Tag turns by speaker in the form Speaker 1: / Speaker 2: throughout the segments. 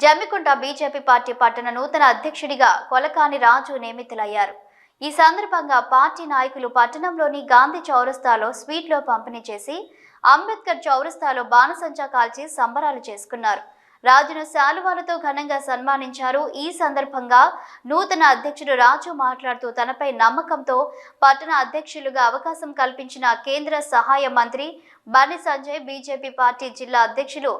Speaker 1: Jammikunta BJP party పట్టణ నూతన అధ్యక్షుడిగా కొలకాని రాజు నియమితులయ్యారు. ఈ సందర్భంగా పార్టీ నాయకులు పట్టణంలోని గాంధీ చౌరస్తాలో స్వీట్లో పంపిణీ చేసి అంబేద్కర్ చౌరస్తాలో బాణసంచా కాల్చి సంబరాలు చేసుకున్నారు. రాజును శాలువాలతో ఘనంగా సన్మానించారు. ఈ సందర్భంగా నూతన అధ్యక్షుడు రాజు మాట్లాడుతూ తనపై నమ్మకంతో పట్టణ అధ్యక్షులుగా అవకాశం కల్పించిన కేంద్ర సహాయ మంత్రి బని సంజయ్ బీజేపీ పార్టీ జిల్లా అధ్యక్షులు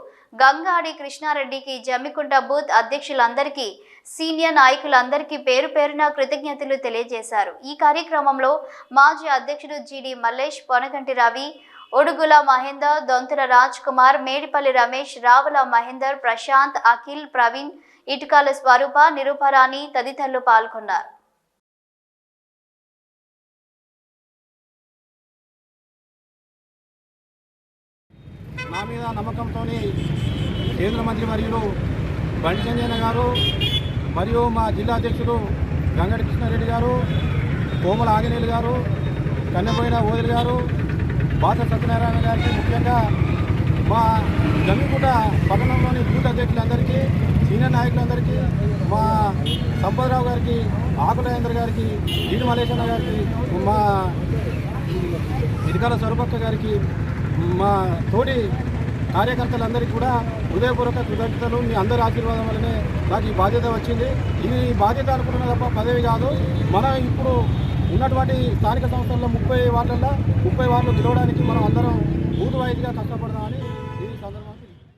Speaker 1: గంగాడి కృష్ణారెడ్డికి జమ్మికుంట బూత్ అధ్యక్షులందరికీ సీనియర్ నాయకులందరికీ పేరు పేరున కృతజ్ఞతలు తెలియజేశారు. ఈ కార్యక్రమంలో మాజీ అధ్యక్షుడు జిడి మల్లేష్ పొనగంటి రవి ఉడుగుల మహేందర్ దొంతుల రాజ్ కుమార్ మేడిపల్లి రమేష్ రావుల మహేందర్ ప్రశాంత్ అఖిల్ ప్రవీణ్ ఇటుకాల స్వరూప నిరూపరాణి తదితరులు పాల్గొన్నారు.
Speaker 2: నా మీద నమ్మకంతో కేంద్ర మంత్రి మరియు బండి సంజయన గారు మరియు మా జిల్లా అధ్యక్షులు గంగడి కృష్ణారెడ్డి గారు కోమల ఆంజనేయులు గారు కన్నెపోయిన ఓదిరి గారు బాస సత్యనారాయణ గారికి ముఖ్యంగా మా జమ్మికుంట పట్టణంలోని బూత్ అధ్యక్షులందరికీ సీనియర్ నాయకులందరికీ మా సంపదరావు గారికి ఆకులేంద్ర గారికి ఈడు మలేశ్వర గారికి మా ఇదికాల స్వరూపక్క గారికి మా తోటి కార్యకర్తలందరికీ కూడా హృదయపూర్వక కృతజ్ఞతలు. మీ అందరి ఆశీర్వాదం వల్లనే నాకు ఈ బాధ్యత వచ్చింది. ఇది బాధ్యత అనుకున్న తప్ప పదవి కాదు. మనం ఇప్పుడు ఉన్నటువంటి స్థానిక సంస్థల్లో ముప్పై వార్డులలో ముప్పై వార్డులు గెలవడానికి మనం అందరం బూత్ వైజ్గా కష్టపడదామని ఈ సందర్భంగా